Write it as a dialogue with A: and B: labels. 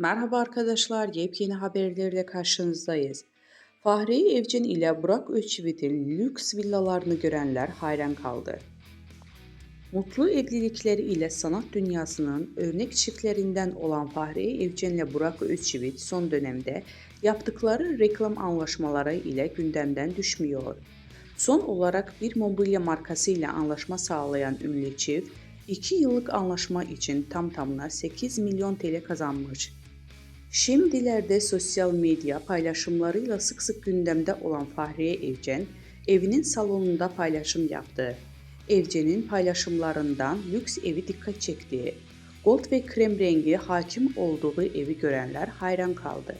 A: Merhaba arkadaşlar, yepyeni haberlerle karşınızdayız. Fahriye Evcen ile Burak Özçivit'in lüks villalarını görenler hayran kaldı. Mutlu evlilikleri ile sanat dünyasının örnek çiftlerinden olan Fahriye Evcen ile Burak Özçivit son dönemde yaptıkları reklam anlaşmaları ile gündemden düşmüyor. Son olarak bir mobilya markası ile anlaşma sağlayan ünlü çift, 2 yıllık anlaşma için tam tamına 8 milyon TL kazanmış. Şimdilerde sosyal medya paylaşımlarıyla sık sık gündemde olan Fahriye Evcen, evinin salonunda paylaşım yaptı. Evcen'in paylaşımlarından lüks evi dikkat çekti. Gold ve krem rengi hakim olduğu evi görenler hayran kaldı.